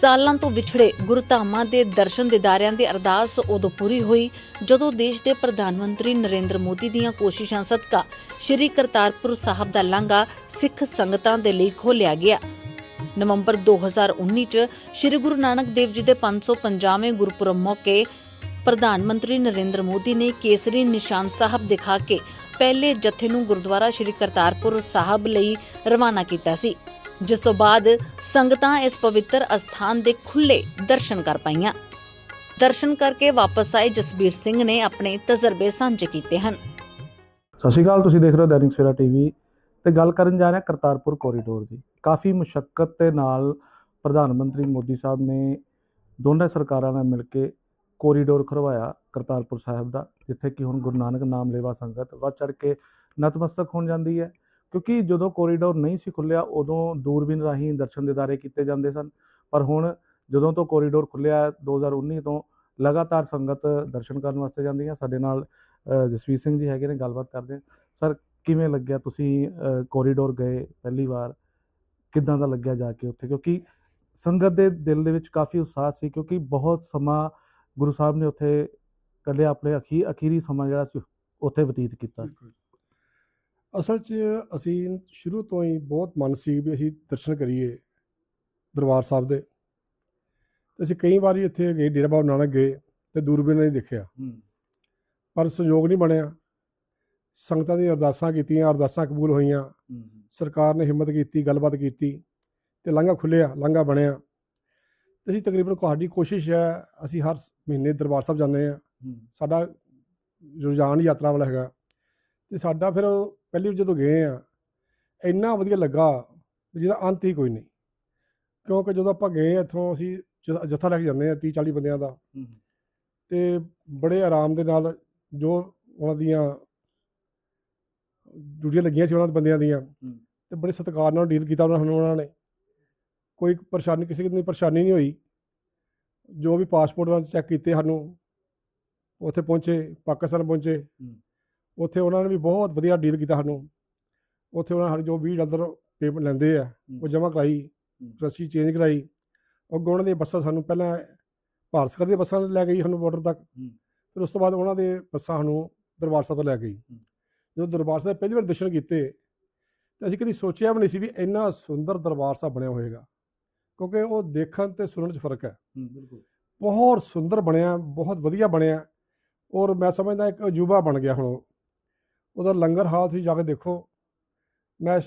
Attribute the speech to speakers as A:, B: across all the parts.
A: ਸਾਲਾਂ ਤੋਂ ਵਿਛੜੇ ਗੁਰਧਾਮਾਂ ਦੇ ਦਰਸ਼ਨ ਦਿਦਾਰਿਆਂ ਦੀ ਅਰਦਾਸ ਉਦੋਂ ਪੂਰੀ ਹੋਈ ਜਦੋਂ ਦੇਸ਼ ਦੇ ਪ੍ਰਧਾਨ ਮੰਤਰੀ ਨਰਿੰਦਰ ਮੋਦੀ ਦੀਆਂ ਕੋਸ਼ਿਸ਼ਾਂ ਸਦਕਾ ਸ੍ਰੀ ਕਰਤਾਰਪੁਰ ਸਾਹਿਬ ਦਾ ਲਾਂਘਾ ਸਿੱਖ ਸੰਗਤਾਂ ਦੇ ਲਈ ਖੋਲ੍ਹਿਆ ਗਿਆ। ਨਵੰਬਰ 2019 ਚ ਸ੍ਰੀ ਗੁਰੂ ਨਾਨਕ ਦੇਵ ਜੀ ਦੇ 550ਵੇਂ ਗੁਰਪੁਰਬ ਮੌਕੇ ਪ੍ਰਧਾਨ ਮੰਤਰੀ ਨਰਿੰਦਰ ਮੋਦੀ ਨੇ ਕੇਸਰੀ ਨਿਸ਼ਾਨ ਸਾਹਿਬ ਦਿਖਾ ਕੇ ਪਹਿਲੇ ਜਥੇ ਨੂੰ ਗੁਰਦੁਆਰਾ ਸ੍ਰੀ ਕਰਤਾਰਪੁਰ ਸਾਹਿਬ ਲਈ ਰਵਾਨਾ ਕੀਤਾ ਸੀ, ਜਿਸ ਤੋਂ ਬਾਅਦ ਸੰਗਤਾਂ ਇਸ ਪਵਿੱਤਰ ਅਸਥਾਨ ਦੇ ਖੁੱਲੇ ਦਰਸ਼ਨ ਕਰ ਪਾਈਆਂ। ਦਰਸ਼ਨ ਕਰਕੇ ਵਾਪਸ ਆਏ ਜਸਬੀਰ ਸਿੰਘ ਨੇ ਆਪਣੇ ਤਜਰਬੇ ਸਾਂਝੇ ਕੀਤੇ ਹਨ।
B: ਸਤਿ ਸ਼੍ਰੀ ਅਕਾਲ, ਤੁਸੀਂ ਦੇਖ ਰਹੇ ਹੋ ਦੈਨਿਕ ਸਵੇਰਾ ਟੀਵੀ ਤੇ ਗੱਲ ਕਰਨ ਜਾ ਰਹੇ ਹਾਂ ਕਰਤਾਰਪੁਰ ਕੋਰੀਡੋਰ ਦੀ। ਕਾਫੀ ਮੁਸ਼ਕਲ ਦੇ ਨਾਲ ਪ੍ਰਧਾਨ ਮੰਤਰੀ ਮੋਦੀ ਸਾਹਿਬ ਨੇ ਦੋਨਾਂ ਸਰਕਾਰਾਂ ਨਾਲ ਮਿਲ ਕੇ ਕੋਰੀਡੋਰ ਖਰਵਾਇਆ ਕਰਤਾਰਪੁਰ ਸਾਹਿਬ ਦਾ, ਜਿੱਥੇ ਕਿ ਹੁਣ ਗੁਰੂ ਨਾਨਕ ਨਾਮ ਲੇਵਾ ਸੰਗਤ ਵੱਧ ਚੜ ਕੇ ਨਤਮਸਤਕ ਹੋਣ ਜਾਂਦੀ ਹੈ। ਕਿਉਂਕਿ ਜਦੋਂ ਕੋਰੀਡੋਰ ਨਹੀਂ ਸੀ ਖੁੱਲਿਆ ਉਦੋਂ ਦੂਰਬੀਨ ਰਾਹੀਂ ਦਰਸ਼ਨ ਦਿਦਾਰੇ ਕੀਤੇ ਜਾਂਦੇ ਸਨ। ਪਰ ਹੁਣ ਜਦੋਂ ਤੋਂ ਕੋਰੀਡੋਰ ਖੁੱਲਿਆ 2019 ਤੋਂ ਲਗਾਤਾਰ ਸੰਗਤ ਦਰਸ਼ਨ ਕਰਨ ਵਾਸਤੇ ਜਾਂਦੀ ਹੈ ਸਾਡੇ ਨਾਲ ਜਸਵੀਰ ਸਿੰਘ ਜੀ ਹੈਗੇ ਨੇ, ਗੱਲਬਾਤ ਕਰਦੇ ਸਰ, ਕਿਵੇਂ ਲੱਗਿਆ ਤੁਸੀਂ ਕੋਰੀਡੋਰ ਗਏ ਪਹਿਲੀ ਵਾਰ? ਕਿੱਦਾਂ ਦਾ ਲੱਗਿਆ ਜਾ ਕੇ ਉੱਥੇ? ਕਿਉਂਕਿ ਸੰਗਤ ਦੇ ਦਿਲ ਦੇ ਵਿੱਚ ਕਾਫੀ ਉਤਸ਼ਾਹ ਸੀ, ਕਿਉਂਕਿ ਬਹੁਤ ਸਮਾਂ ਗੁਰੂ ਸਾਹਿਬ ਨੇ ਉੱਥੇ ਕੱਢਿਆ ਆਪਣੇ ਅਖੀ ਅਖੀਰੀ ਸਮਾਂ ਜਿਹੜਾ ਸੀ ਉੱਥੇ ਬਤੀਤ ਕੀਤਾ।
C: ਅਸਲ 'ਚ ਅਸੀਂ ਸ਼ੁਰੂ ਤੋਂ ਹੀ ਬਹੁਤ ਮਨ ਸੀ ਵੀ ਅਸੀਂ ਦਰਸ਼ਨ ਕਰੀਏ ਦਰਬਾਰ ਸਾਹਿਬ ਦੇ। ਤੇ ਅਸੀਂ ਕਈ ਵਾਰੀ ਇੱਥੇ ਗਏ ਡੇਰਾ ਬਾਬਾ ਨਾਨਕ ਗਏ ਤੇ ਦੂਰਬੀਨ ਨਹੀਂ ਦੇਖਿਆ। ਪਰ ਸੰਯੋਗ ਨਹੀਂ ਬਣਿਆ। ਸੰਗਤਾਂ ਦੀਆਂ ਅਰਦਾਸਾਂ ਕੀਤੀਆਂ ਅਰਦਾਸਾਂ ਕਬੂਲ ਹੋਈਆਂ। ਸਰਕਾਰ ਨੇ ਹਿੰਮਤ ਕੀਤੀ ਗੱਲਬਾਤ ਕੀਤੀ ਤੇ ਲਾਂਘਾ ਖੁੱਲਿਆ ਲਾਂਘਾ ਬਣਿਆ। ਤੇ ਅਸੀਂ ਤਕਰੀਬਨ ਸਾਡੀ ਕੋਸ਼ਿਸ਼ ਹੈ ਅਸੀਂ ਹਰ ਮਹੀਨੇ ਦਰਬਾਰ ਸਾਹਿਬ ਜਾਂਦੇ ਆ ਸਾਡਾ ਰੁਝਾਨ ਯਾਤਰਾ ਵਾਲਾ ਹੈਗਾ। ਤੇ ਸਾਡਾ ਫਿਰ ਪਹਿਲੀ ਵਾਰ ਜਦੋਂ ਗਏ ਆ ਇੰਨਾ ਵਧੀਆ ਲੱਗਾ ਜਿਹਦਾ ਅੰਤ ਹੀ ਕੋਈ ਨਹੀਂ। ਕਿਉਂਕਿ ਜਦੋਂ ਆਪਾਂ ਗਏ ਇੱਥੋਂ ਅਸੀਂ ਜੱਥਾ ਲੈ ਕੇ ਜਾਂਦੇ ਆ 30 40 ਬੰਦਿਆਂ ਦਾ। ਤੇ ਬੜੇ ਆਰਾਮ ਦੇ ਨਾਲ ਜੋ ਉਹਨਾਂ ਦੀਆਂ ਡਿਊਟੀਆਂ ਲੱਗੀਆਂ ਸੀ ਉਹਨਾਂ ਦੇ ਬੰਦਿਆਂ ਦੀਆਂ। ਤੇ ਬੜੇ ਸਤਿਕਾਰ ਨਾਲ ਡੀਲ ਕੀਤਾ ਉਹਨਾਂ ਨੇ। ਕੋਈ ਪਰੇਸ਼ਾਨੀ ਕਿਸੇ ਦੀ ਪਰੇਸ਼ਾਨੀ ਨਹੀਂ ਹੋਈ। ਜੋ ਵੀ ਪਾਸਪੋਰਟ ਉਹਨਾਂ ਚੈੱਕ ਕੀਤੇ ਸਾਨੂੰ ਉੱਥੇ ਪਹੁੰਚੇ ਪਾਕਿਸਤਾਨ ਪਹੁੰਚੇ। ਉੱਥੇ ਉਹਨਾਂ ਨੇ ਵੀ ਬਹੁਤ ਵਧੀਆ ਡੀਲ ਕੀਤਾ ਸਾਨੂੰ। ਉੱਥੇ ਉਹਨਾਂ ਸਾਡੇ ਜੋ 20 ਡਾਲਰ ਪੇਮੈਂਟ ਲੈਂਦੇ ਆ ਉਹ ਜਮ੍ਹਾਂ ਕਰਾਈ ਰਸੀ ਚੇਂਜ ਕਰਾਈ। ਅੱਗੋਂ ਉਹਨਾਂ ਦੀਆਂ ਬੱਸਾਂ ਸਾਨੂੰ ਪਹਿਲਾਂ ਭਾਰਤ ਸਰਕਾਰ ਦੀਆਂ ਬੱਸਾਂ ਲੈ ਗਈ ਸਾਨੂੰ ਬਾਰਡਰ ਤੱਕ। ਫਿਰ ਉਸ ਤੋਂ ਬਾਅਦ ਉਹਨਾਂ ਦੇ ਬੱਸਾਂ ਸਾਨੂੰ ਦਰਬਾਰ ਸਾਹਿਬ ਲੈ ਗਈ। ਜਦੋਂ ਦਰਬਾਰ ਸਾਹਿਬ ਪਹਿਲੀ ਵਾਰ ਦਰਸ਼ਨ ਕੀਤੇ ਤੇ ਅਸੀਂ ਕਦੀ ਸੋਚਿਆ ਵੀ ਨਹੀਂ ਸੀ ਵੀ ਇੰਨਾ ਸੁੰਦਰ ਦਰਬਾਰ ਸਾਹਿਬ ਬਣਿਆ ਹੋਏਗਾ। ਕਿਉਂਕਿ ਉਹ ਦੇਖਣ ਤੇ ਸੁਣਨ 'ਚ ਫ਼ਰਕ ਹੈ।
B: ਬਿਲਕੁਲ।
C: ਬਹੁਤ ਸੁੰਦਰ ਬਣਿਆ ਬਹੁਤ ਵਧੀਆ ਬਣਿਆ। ਔਰ ਮੈਂ ਸਮਝਦਾ ਇੱਕ ਅਜੂਬਾ ਬਣ ਗਿਆ ਹੁਣ ਉਹ। ਉਹਦਾ ਲੰਗਰ ਹਾਲ ਤੁਸੀਂ ਜਾ ਕੇ ਦੇਖੋ। ਮੈਂ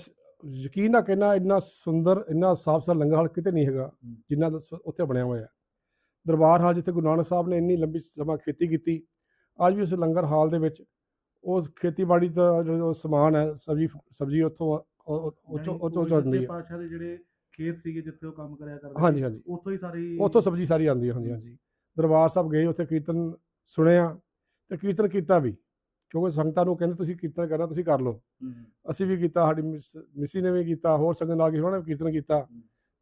C: ਯਕੀਨ ਨਾ ਕਹਿਣਾ ਇੰਨਾ ਸੁੰਦਰ ਇੰਨਾ ਸਾਫ਼ ਸੁਥਰਾ ਲੰਗਰ ਹਾਲ ਕਿਤੇ ਨਹੀਂ ਹੈਗਾ ਜਿੰਨਾ ਉੱਥੇ ਬਣਿਆ ਹੋਇਆ ਹੈ। ਦਰਬਾਰ ਹਾਲ ਜਿੱਥੇ ਗੁਰੂ ਨਾਨਕ ਸਾਹਿਬ ਨੇ ਇੰਨੀ ਲੰਬੀ ਸਮਾਂ ਖੇਤੀ ਕੀਤੀ ਅੱਜ ਵੀ ਉਸ ਲੰਗਰ ਹਾਲ ਦੇ ਵਿੱਚ ਉਸ ਖੇਤੀਬਾੜੀ ਦਾ ਜੋ ਸਮਾਨ ਹੈ ਸਬਜ਼ੀ ਸਬਜ਼ੀ ਉੱਥੋਂ ਉਹ- ਉਹ- ਉਹ ਚੋਂ ਉਹ ਚੋਂ ਜਾਂਦੀ ਹੈ।
B: ਪਾਸ਼ਾ ਦੇ ਜਿਹੜੇ ਖੇਤ ਸੀਗੇ ਜਿੱਥੇ ਉਹ ਕੰਮ ਕਰਿਆ ਕਰਦੇ
C: ਹਾਂਜੀ ਹਾਂਜੀ।
B: ਉੱਥੋਂ ਹੀ ਸਾਰੀ
C: ਉੱਥੋਂ ਸਬਜ਼ੀ ਸਾਰੀ ਆਉਂਦੀ ਹੈ ਹਾਂਜੀ ਹਾਂਜੀ। ਦਰਬਾਰ ਸਾਹਿਬ ਗਏ ਉੱਥੇ ਕੀਰਤਨ ਸੁਣਿਆ ਤੇ ਕੀਰਤਨ ਕੀਤਾ ਵੀ ਕਿਉਂਕਿ ਸੰਗਤਾਂ ਨੂੰ ਕਹਿੰਦੇ ਤੁਸੀਂ ਕੀਰਤਨ ਕਰਨਾ ਤੁਸੀਂ ਕਰ ਲਓ। ਅਸੀਂ ਵੀ ਕੀਤਾ ਸਾਡੀ ਮਿਸ- ਨੇ ਵੀ ਕੀਤਾ ਹੋਰ ਸੰਗਤ ਨਾਲ ਗਏ ਉਹਨਾਂ ਨੇ ਵੀ ਕੀਰਤਨ ਕੀਤਾ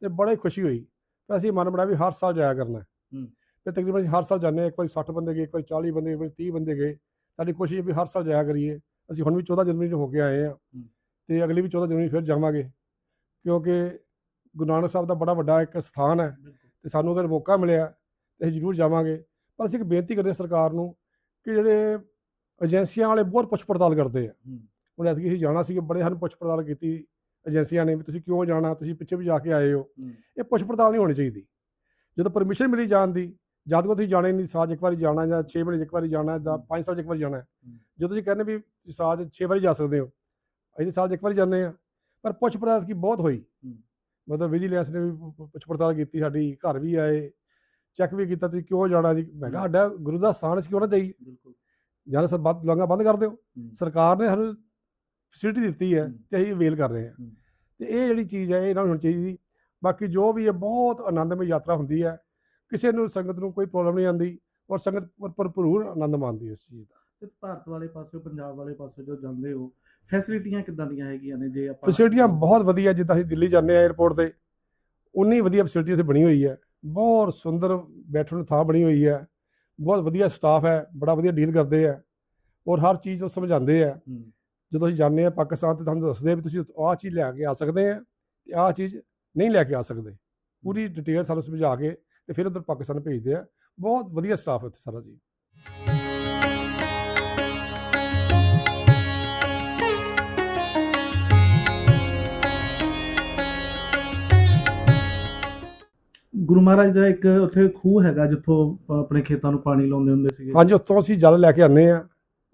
C: ਤੇ ਬੜੀ ਖੁਸ਼ੀ ਹੋਈ। ਤੇ ਅਸੀਂ ਮਨ ਬਣਾਇਆ ਵੀ ਹਰ ਸਾਲ ਜਾਇਆ ਕਰਨਾ। ਤੇ ਤਕਰੀਬਨ ਹਰ ਸਾਲ ਜਾਂਦੇ ਇੱਕ ਵਾਰੀ 60 ਬੰਦੇ ਗਏ ਇੱਕ ਵਾਰੀ 40 ਬੰਦੇ ਇੱਕ ਵਾਰੀ 30 ਬੰਦੇ ਗਏ। ਸਾਡੀ ਕੋਸ਼ਿਸ਼ ਵੀ ਹਰ ਸਾਲ ਜਾਇਆ ਕਰੀਏ। ਅਸੀਂ ਹੁਣ ਵੀ 14 ਜਨਵਰੀ ਨੂੰ ਹੋ ਕੇ ਆਏ ਹਾਂ ਤੇ ਅਗਲੀ ਵੀ 14 ਜਨਵਰੀ ਫਿਰ ਜਾਵਾਂਗੇ। ਕਿਉਂਕਿ ਗੁਰੂ ਨਾਨਕ ਸਾਹਿਬ ਦਾ ਬੜਾ ਵੱਡਾ ਇੱਕ ਸਥਾਨ ਹੈ ਤੇ ਸਾਨੂੰ ਅਗਰ ਮੌਕਾ ਮਿਲਿਆ ਤੇ ਅਸੀਂ ਜ਼ਰੂਰ ਜਾਵਾਂਗੇ। ਪਰ ਅਸੀਂ ਇੱਕ ਬੇਨਤੀ ਕਰਦੇ ਹਾਂ ਸਰਕਾਰ ਨੂੰ ਕਿ ਜਿਹੜੇ ਏਜੰਸੀਆਂ ਵਾਲੇ ਬਹੁਤ ਪੁੱਛ ਪੜਤਾਲ ਕਰਦੇ ਆ। ਹੁਣ ਐਤਕੀ ਅਸੀਂ ਜਾਣਾ ਸੀ ਬੜੇ ਸਾਨੂੰ ਪੁੱਛ ਪੜਤਾਲ ਕੀਤੀ ਏਜੰਸੀਆਂ ਨੇ ਵੀ ਤੁਸੀਂ ਕਿਉਂ ਜਾਣਾ ਤੁਸੀਂ ਪਿੱਛੇ ਵੀ ਜਾ ਕੇ ਆਏ ਹੋ। ਇਹ ਪੁੱਛ ਪੜਤਾਲ ਨਹੀਂ ਹੋਣੀ ਚਾਹੀਦੀ। ਜਦੋਂ ਪਰਮਿਸ਼ਨ ਮਿਲੀ ਜਾਣ ਦੀ ਜਦ ਕੋ ਤੁਸੀਂ ਜਾਣਾ ਨਹੀਂ 'ਚ ਇੱਕ ਵਾਰੀ ਜਾਣਾ ਜਾਂ 6 ਮਹੀਨੇ ਇੱਕ ਵਾਰੀ ਜਾਣਾ ਜਾਂ 5 ਸਾਲ ਇੱਕ ਵਾਰੀ ਜਾਣਾ। ਜਦੋਂ ਤੁਸੀਂ ਕਹਿੰਦੇ ਵੀ 'ਚ 6 ਵਾਰੀ ਜਾ ਸਕਦੇ ਹੋ ਅਸੀਂ ਸਾਲ ਇੱਕ ਵਾਰੀ ਜਾਂਦੇ ਆ ਪਰ ਪੁੱਛ ਪੜਤਾਲ ਕੀ ਬਹੁਤ ਹੋਈ। ਮਤਲਬ ਵਿਜੀਲੈਂਸ ਨੇ ਵੀ ਪੁੱਛ ਪੜਤਾਲ ਕੀਤੀ ਸਾਡੀ ਘਰ ਵੀ ਆਏ ਚੈੱਕ ਵੀ ਕੀਤਾ ਤੁਸੀਂ ਕਿਉਂ ਜਾਣਾ ਜੀ? ਮੈਂ ਕਿਹਾ ਸਾਡਾ ਗੁਰੂ ਦਾ ਸਥਾਨ ਕਿਉਂ ਨਾ ਜਾਈਏ
B: ਬਿਲਕੁਲ।
C: ਜਾਂ ਸਰ ਬੰਦ ਲਾਂਘਾ ਬੰਦ ਕਰ ਦਿਓ। ਸਰਕਾਰ ਨੇ ਸਾਨੂੰ ਫੈਸਿਲਿਟੀ ਦਿੱਤੀ ਹੈ ਤੇ ਅਸੀਂ ਵੇਲ ਕਰ ਰਹੇ ਹਾਂ। ਤੇ ਇਹ ਜਿਹੜੀ ਚੀਜ਼ ਹੈ ਇਹ ਨੂੰ ਹੋਣੀ ਚਾਹੀਦੀ ਬਾਕੀ ਜੋ ਵੀ ਹੈ ਬਹੁਤ ਆਨੰਦਮਈ ਯਾਤਰਾ ਹੁੰਦੀ ਹੈ ਕਿਸੇ ਨੂੰ ਸੰਗਤ ਨੂੰ ਕੋਈ ਪ੍ਰੋਬਲਮ ਨਹੀਂ ਆਉਂਦੀ ਔਰ ਸੰਗਤ ਭਰ- ਭਰਪੂਰ ਆਨੰਦ ਮਾਣਦੀ ਹੈ ਇਸ ਚੀਜ਼ ਦਾ।
B: ਤੇ ਭਾਰਤ ਵਾਲੇ ਪਾਸੇ ਪੰਜਾਬ ਵਾਲੇ ਪਾਸੇ ਜੋ ਜਾਂਦੇ ਹੋ ਫੈਸਿਲਿਟੀਆਂ ਕਿੱਦਾਂ ਦੀਆਂ ਹੈਗੀਆਂ ਨੇ ਜੇ ਆਪਾਂ
C: ਫੈਸਿਲਿਟੀਆਂ ਬਹੁਤ ਵਧੀਆ ਜਿੱਦਾਂ ਅਸੀਂ ਦਿੱਲੀ ਜਾਂਦੇ ਆ 에어ਪੋਰਟ ਤੇ ਉਨੀ ਵਧੀਆ ਫੈਸਿਲਿਟੀ ਉੱਥੇ ਬਣੀ ਹੋਈ ਹੈ। ਬਹੁਤ ਸੁੰਦਰ ਬੈਠਣ ਨੂੰ ਥਾਂ ਬਣੀ ਹੋਈ ਹੈ। ਬਹੁਤ ਵਧੀਆ ਸਟਾਫ ਹੈ ਬੜਾ ਵਧੀਆ ਡੀਲ ਕਰਦੇ ਆ ਔਰ ਹਰ ਚੀਜ਼ ਉਹ ਸਮਝਾਉਂਦੇ ਆ ਜਦੋਂ ਅਸੀਂ ਜਾਂਦੇ ਆ ਪਾਕਿਸਤਾਨ ਤੇ ਤੁਹਾਨੂੰ ਦੱਸਦੇ ਆ ਵੀ ਤੁਸੀਂ ਆਹ ਚੀਜ਼ ਲੈ ਕੇ ਆ ਸਕਦੇ ਆ ਤੇ ਆਹ ਚੀਜ਼ ਨਹੀਂ ਲੈ ਕੇ ਆ ਸਕਦੇ। ਪੂਰੀ ਡਿਟੇਲ ਸਾਨੂੰ ਸਮਝਾ ਕੇ ਤੇ ਫਿਰ ਉਧਰ ਪਾਕਿਸਤਾਨ ਭੇਜਦੇ ਆ। ਬਹੁਤ ਵਧੀਆ ਸਟਾਫ ਹੈ ਉੱਥੇ ਸਾਰਾ ਜੀ।
B: ਗੁਰੂ ਮਹਾਰਾਜ ਦਾ ਇੱਕ ਉੱਥੇ ਖੂਹ ਹੈਗਾ ਜਿੱਥੋਂ ਆਪਣੇ ਖੇਤਾਂ ਨੂੰ ਪਾਣੀ ਲਾਉਂਦੇ ਹੁੰਦੇ ਸੀਗੇ
C: ਹਾਂਜੀ ਉੱਥੋਂ ਅਸੀਂ ਜਲ ਲੈ ਕੇ ਆਨੇ ਆ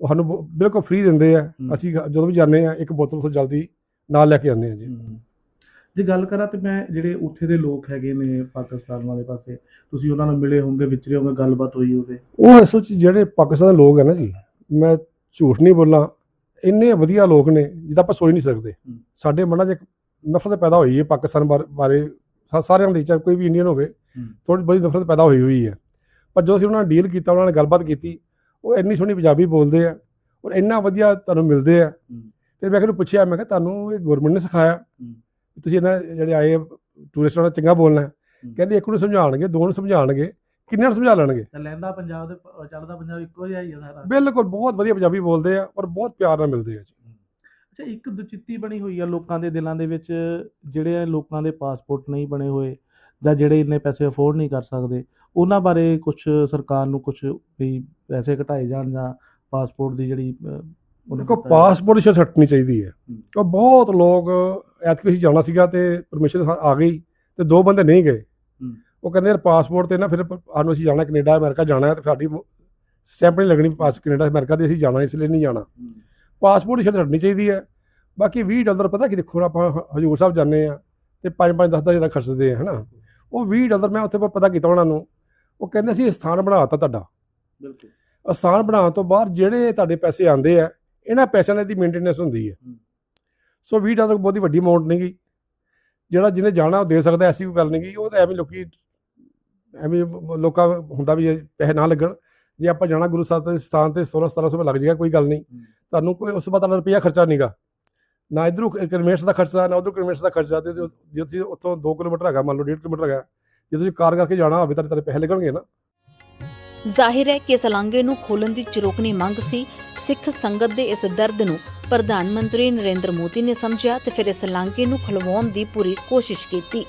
C: ਉਹ ਸਾਨੂੰ ਬ- ਬਿਲਕੁਲ ਫ੍ਰੀ ਦਿੰਦੇ ਆ। ਅਸੀਂ ਗ- ਜਦੋਂ ਵੀ ਜਾਂਦੇ ਆ ਇੱਕ ਬੋਤਲ ਤੋਂ ਜਲਦੀ ਨਾਲ ਲੈ ਕੇ ਆਨੇ ਆ ਜੀ
B: ਹਮ। ਜੇ ਗੱਲ ਕਰਾਂ ਤੇ ਮੈਂ ਜਿਹੜੇ ਉੱਥੇ ਦੇ ਲੋਕ ਹੈਗੇ ਨੇ ਪਾਕਿਸਤਾਨ ਵਾਲੇ ਪਾਸੇ ਤੁਸੀਂ ਉਹਨਾਂ ਨਾਲ ਮਿਲੇ ਹੋਵੋਗੇ ਵਿਚਰੇ ਹੋਵੋਗੇ ਗੱਲਬਾਤ ਹੋਈ ਹੋਵੇ
C: ਉਹ ਅਸਲ 'ਚ ਜਿਹੜੇ ਪਾਕਿਸਤਾਨ ਦੇ ਲੋਕ ਹੈ ਨਾ ਜੀ ਮੈਂ ਝੂਠ ਨਹੀਂ ਬੋਲਾਂ ਇੰਨੇ ਵਧੀਆ ਲੋਕ ਨੇ ਜਿਹਦਾ ਆਪਾਂ ਸੋਚ ਨਹੀਂ ਸਕਦੇ। ਸਾਡੇ ਮਨਾਂ 'ਚ ਇੱਕ ਨਫ਼ਰਤ ਪੈਦਾ ਹੋਈ ਹੈ ਪਾਕਿਸਤਾਨ ਬਾਰ- ਬਾਰੇ ਸਾ- ਸਾਰਿਆਂ ਦੇ ਚਾਹੇ ਕੋਈ ਵੀ ਇੰਡੀਅਨ ਹੋਵੇ। ਥੋੜੀ ਬੜੀ ਨਫ਼ਰਤ ਪੈਦਾ ਹੋਈ ਹੋਈ ਹੈ। ਪਰ ਜਦੋਂ ਅਸੀਂ ਉਹਨਾਂ ਨਾਲ ਡੀਲ ਕੀਤਾ ਉਹਨਾਂ ਨਾਲ ਗੱਲਬਾਤ ਕੀਤੀ ਉਹ ਇੰਨੀ ਸੋਹਣੀ ਪੰਜਾਬੀ ਬੋਲਦੇ ਆ ਔਰ ਇੰਨਾ ਵਧੀਆ ਤੁਹਾਨੂੰ ਮਿਲਦੇ ਆ। ਤੇ ਮੈਂ ਕਿਹਨੂੰ ਪੁੱਛਿਆ ਮੈਂ ਕਿਹਾ ਤੁਹਾਨੂੰ ਇਹ ਗਵਰਨਮੈਂਟ ਨੇ ਸਿਖਾਇਆ ਵੀ ਤੁਸੀਂ ਇਹਨਾਂ ਜਿਹੜੇ ਆਏ ਟੂਰਿਸਟਾਂ ਨਾਲ ਚੰਗਾ ਬੋਲਣਾ। ਹੈ। ਕਹਿੰਦੇ ਇੱਕ ਨੂੰ ਸਮਝਾਉਣਗੇ ਦੋ ਨੂੰ ਸਮਝਾਉਣਗੇ ਕਿੰਨਿਆਂ ਨੂੰ ਸਮਝਾ ਲੈਣਗੇ?
B: ਤਾਂ ਲਹਿੰਦਾ ਪੰਜਾਬ ਦੇ ਪ- ਚੱਲਦਾ ਪੰਜਾਬ ਇੱਕੋ ਜਿਹਾ ਹੀ ਹੈ ਸਾਰਾ।
C: ਬਿਲਕੁਲ ਬਹੁਤ ਵਧੀਆ ਪੰਜਾਬੀ ਬੋਲਦੇ ਆ ਔਰ ਬਹੁਤ ਪਿਆਰ ਨਾਲ ਮਿਲਦੇ ਆ ਜੀ।
B: ਅੱਛਾ ਇੱਕ ਦੁਚਿੱਤੀ ਬਣੀ ਹੋਈ ਆ ਲੋਕਾਂ ਦੇ ਦਿਲਾਂ ਦੇ ਵਿੱਚ ਜਿਹੜੇ ਲੋਕਾਂ ਦੇ ਪਾਸਪੋਰਟ ਨਹੀਂ ਬਣੇ ਹੋਏ ਜਾਂ ਜਿਹੜੇ ਇੰਨੇ ਪੈਸੇ ਅਫੋਰਡ ਨਹੀਂ ਕਰ ਸਕਦੇ ਉਹਨਾਂ ਬਾਰੇ ਕੁਝ ਸਰਕਾਰ ਨੂੰ ਕੁਝ ਵੀ ਪੈਸੇ ਘਟਾਏ ਜਾਣ ਜਾਂ ਪਾਸਪੋਰਟ ਦੀ ਜਿਹੜੀ
C: ਦੇਖੋ। ਪਾਸਪੋਰਟ ਸ਼ਰਤ ਹਟਣੀ ਚਾਹੀਦੀ ਹੈ। ਉਹ ਬਹੁਤ ਲੋਕ ਐਤਕੀ ਅਸੀਂ ਜਾਣਾ ਸੀਗਾ ਤੇ ਪਰਮਿਸ਼ਨ ਆ ਗਈ ਤੇ ਦੋ ਬੰਦੇ ਨਹੀਂ ਗਏ। ਉਹ ਕਹਿੰਦੇ ਯਾਰ ਪਾਸਪੋਰਟ ਤੇ ਨਾ ਫਿਰ ਸਾਨੂੰ ਅਸੀਂ ਜਾਣਾ ਕੈਨੇਡਾ ਅਮਰੀਕਾ ਜਾਣਾ ਹੈ ਤੇ ਸਾਡੀ ਸਟੈਂਪ ਨਹੀਂ ਲੱਗਣੀ ਪਾਸ ਕੈਨੇਡਾ ਅਮਰੀਕਾ ਦੇ ਅਸੀਂ ਜਾਣਾ ਇਸ ਲਈ ਨਹੀਂ ਜਾਣਾ। ਪਾਸਪੋਰਟ ਸ਼ਰਤ ਹਟਣੀ ਚਾਹੀਦੀ ਹੈ। ਬਾਕੀ 20 ਡਾਲਰ ਪਤਾ ਕਿ ਦੇਖੋ ਆਪਾਂ ਹਜੂਰ ਸਾਹਿਬ ਜਾਂਦੇ ਆ ਤੇ 5-5 10 10 ਖਰਚਦੇ ਆ ਹਨਾ? ਉਹ 20 ਡਾਲਰ ਮੈਂ ਉੱਥੇ ਪਤਾ ਕੀਤਾ ਉਹਨਾਂ ਨੂੰ। ਉਹ ਕਹਿੰਦੇ ਅਸੀਂ ਸਥਾਨ ਬਣਾਤਾ ਤੁਹਾਡਾ।
B: ਬਿਲਕੁਲ।
C: ਆਸਾਨ ਬਣਾਉਣ ਤੋਂ ਬਾਅਦ ਜਿਹੜੇ ਤੁਹਾਡੇ ਪੈਸੇ ਆਉਂਦੇ ਆ ਇਹਨਾਂ ਪੈਸਿਆਂ ਦੀ ਮੇਨਟੇਨੈਂਸ ਹੁੰਦੀ ਹੈ। ਸੋ 20 ਡਾਲਰ ਬਹੁਤੀ ਵੱਡੀ ਅਮਾਉਂਟ ਨਹੀਂ ਗੀ। ਜਿਹੜਾ ਜਿਹਨੇ ਜਾਣਾ ਉਹ ਦੇ ਸਕਦਾ ਐਸੀ ਕੋਈ ਗੱਲ ਨਹੀਂ ਗੀ। ਉਹ ਤਾਂ ਐਵੇਂ ਲੋਕੀ ਐਵੇਂ ਲੋਕਾਂ ਹੁੰਦਾ ਵੀ ਪੈਸੇ ਨਾ ਲੱਗਣ। ਜੇ ਆਪਾਂ ਜਾਣਾ ਗੁਰੂ ਸਾਹਿਬ ਦੇ ਸਥਾਨ ਤੇ 16 1700 ਰੁਪਏ ਲੱਗ ਜਾਏਗਾ ਕੋਈ ਗੱਲ ਨਹੀਂ। ਤੁਹਾਨੂੰ ਕੋਈ ਉਸ ਤੋਂ ਬਾਅਦ ਤੁਹਾਡਾ ਰੁਪਈਆ ਖਰਚਾ ਨਹੀਂਗਾ ਨਾ ਇਧਰੋਂ ਕਨਵੈਂਸ ਦਾ ਖਰਚਾ ਨਾ ਉਧਰੋਂ ਕਨਵੈਂਸ ਦਾ ਖਰਚਾ ਤੇ ਜੋ ਤੁਸੀਂ ਉੱਥੋਂ 2 ਕਿਲੋਮੀਟਰ ਹੈਗਾ ਮੰਨ ਲਓ 1.5 ਕਿਲੋਮੀਟਰ ਹੈਗਾ ਜੇ ਤੁਸੀਂ ਕਾਰ ਕਰਕੇ ਜਾਣਾ ਹੋਵੇ ਤਾਂ ਤੁਹਾਡੇ ਪੈਸੇ ਲੱਗਣਗੇ ਨਾ।
A: ਜ਼ਾਹਿਰ ਹੈ ਕਿ ਇਸ ਲਾਂਘੇ ਨੂੰ ਖੋਲਣ ਦੀ ਚਿਰੋਕਣੀ ਮੰਗ ਸੀ ਸਿੱਖ ਸੰਗਤ ਦੇ ਇਸ ਦਰਦ ਨੂੰ। ਪ੍ਰਧਾਨ ਮੰਤਰੀ ਨਰਿੰਦਰ ਮੋਦੀ ਨੇ ਸਮਝਿਆ ਤੇ ਫਿਰ ਇਸ ਲਾਂਘੇ ਨੂੰ ਖੁਲਵਾਉਣ ਦੀ ਪੂਰੀ ਕੋਸ਼ਿਸ਼ ਕੀਤੀ।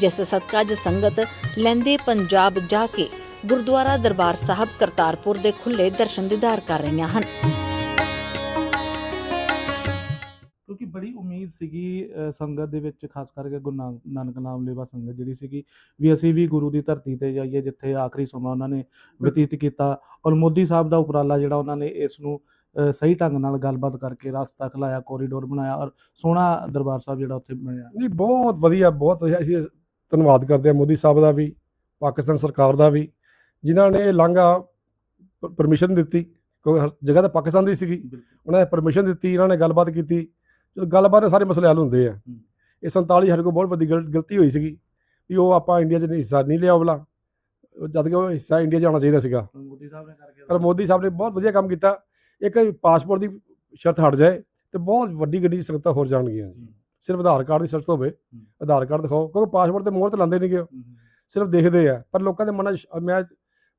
A: ਜਿਸ ਸਦਕਾ ਅੱਜ ਸੰਗਤ ਲੈਂਦੇ ਪੰਜਾਬ ਜਾ ਕੇ ਗੁਰਦੁਆਰਾ ਦਰਬਾਰ ਸਾਹਿਬ ਕਰਤਾਰਪੁਰ ਦੇ ਖੁੱਲੇ ਦਰਸ਼ਨ ਦੀਦਾਰ ਕਰ ਰਹੀਆਂ ਹਨ
B: ਕਿਉਂਕਿ ਬੜੀ ਉਮੀਦ ਸੀਗੀ ਸੰਗਤ ਦੇ ਵਿੱਚ ਖਾਸ ਕਰਕੇ ਗੁਰੂ ਨਾਨਕ ਨਾਮ ਲੇਵਾ ਸੰਗਤ ਜਿਹੜੀ ਸੀਗੀ ਵੀ ਅਸੀਂ ਵੀ ਗੁਰੂ ਦੀ ਧਰਤੀ ਤੇ ਜਾਈਏ ਜਿੱਥੇ ਆਖਰੀ ਸਮਾਂ ਉਹਨਾਂ ਨੇ ਬਤੀਤ ਕੀਤਾ ਔਰ ਮੋਦੀ ਸਾਹਿਬ ਦਾ ਉਪਰਾਲਾ ਜਿਹੜਾ ਉਹਨਾਂ ਨੇ ਇਸ ਨੂੰ ਸਹੀ ਢੰਗ ਨਾਲ ਗੱਲਬਾਤ ਕਰਕੇ ਰਸਤਾ ਖਲਾਇਆ ਕੋਰੀਡੋਰ ਬਣਾਇਆ ਔਰ ਸੋਹਣਾ ਦਰਬਾਰ ਸਾਹਿਬ ਜਿਹੜਾ ਉੱਥੇ ਬਣਿਆ
C: ਨਹੀਂ ਬਹੁਤ ਵਧੀਆ ਬਹੁਤ ਵਧੀਆ। ਅਸੀਂ ਧੰਨਵਾਦ ਕਰਦੇ ਹਾਂ ਮੋਦੀ ਸਾਹਿਬ ਦਾ ਵੀ ਪਾਕਿਸਤਾਨ ਸਰਕਾਰ ਦਾ ਵੀ ਜਿਨ੍ਹਾਂ ਨੇ ਲਾਂਘਾ ਪਰਮਿਸ਼ਨ ਦਿੱਤੀ ਕਿਉਂਕਿ ਹਰ ਜਗ੍ਹਾ ਤਾਂ ਪਾਕਿਸਤਾਨ ਦੀ ਸੀਗੀ। ਉਹਨਾਂ ਨੇ ਪਰਮਿਸ਼ਨ ਦਿੱਤੀ ਇਹਨਾਂ ਨੇ ਗੱਲਬਾਤ ਕੀਤੀ। ਜਦੋਂ ਗੱਲਬਾਤ ਨਾਲ ਸਾਰੇ ਮਸਲੇ ਹੱਲ ਹੁੰਦੇ ਆ। ਇਹ 47 ਸਾਡੇ ਕੋਲ ਬਹੁਤ ਵੱਡੀ ਗਲ- ਗਲਤੀ ਹੋਈ ਸੀਗੀ ਵੀ ਉਹ ਆਪਾਂ ਇੰਡੀਆ 'ਚ ਨਹੀਂ ਹਿੱਸਾ ਨਹੀਂ ਲਿਆ ਉਹਲਾ ਜਦ ਕਿ ਉਹ ਹਿੱਸਾ ਇੰਡੀਆ 'ਚ ਆਉਣਾ ਚਾਹੀਦਾ ਸੀਗਾ।
B: ਮੋਦੀ ਸਾਹਿਬ ਨੇ ਕਰਕੇ
C: ਪਰ ਮੋਦੀ ਸਾਹਿਬ ਨੇ ਬਹੁਤ ਵਧੀਆ ਕੰਮ ਕੀਤਾ। ਇੱਕ ਪਾਸਪੋਰਟ ਦੀ ਸ਼ਰਤ ਹਟ ਜਾਏ ਤੇ ਬਹੁਤ ਵੱਡੀ ਗੱਡੀ ਦੀ ਸੰਗਤਾਂ ਹੋਰ ਜਾਣਗੀਆਂ ਜੀ। ਸਿਰਫ ਆਧਾਰ ਕਾਰਡ ਦੀ ਸ਼ਰਤ ਹੋਵੇ ਆਧਾਰ ਕਾਰਡ ਦਿਖਾਓ ਕਿਉਂਕਿ ਪਾਸਪੋਰਟ ਤੇ ਮੋਹਰ ਤੇ ਲਾਉਂਦੇ ਨਹੀਂਗੇ। ਸਿਰਫ ਦੇਖਦੇ ਆ ਪਰ ਲੋਕਾਂ ਦੇ ਮਨਾਂ 'ਚ ਮੈਂ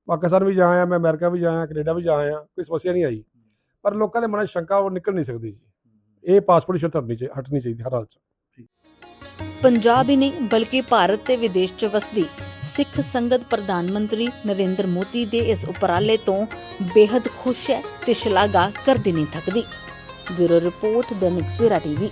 C: ਪਾਕਿਸਤਾਨ ਵੀ ਜਾਇਆ ਮੈਂ ਅਮਰੀਕਾ ਵੀ ਜਾਇਆ ਕੈਨੇਡਾ ਵੀ ਜਾਇਆ ਕੋਈ ਸਮੱਸਿਆ ਨਹੀਂ ਆਈ। ਪਰ ਲੋਕਾਂ ਦੇ ਮਨਾਂ 'ਚ ਸ਼ੰਕਾ ਉਹ ਨਿਕਲ ਨਹੀਂ ਸਕਦੀ ਜੀ। ਇਹ ਪਾਸਪੋਰਟ ਦੀ ਸ਼ਰਤ ਹਟਣੀ ਚਾਹੀ ਹਟਣੀ ਚਾਹੀਦੀ ਹਰ ਹਾਲ 'ਚ।
A: ਪੰਜਾਬ ਹੀ ਨਹੀਂ ਬਲਕਿ ਭਾਰਤ ਤੇ ਵਿਦੇਸ਼ 'ਚ ਵਸਦੀ ਸਿੱਖ ਸੰਗਤ ਪ੍ਰਧਾਨ ਮੰਤਰੀ ਨਰਿੰਦਰ ਮੋਦੀ ਦੇ ਇਸ ਉਪਰਾਲੇ ਤੋਂ ਬੇहद ਖੁਸ਼ ਹੈ ਤੇ ਸ਼ਲਾਘਾ ਕਰਦੀ ਨਹੀਂ ਥੱਕਦੀ। Bureau report Dainik Savera TV.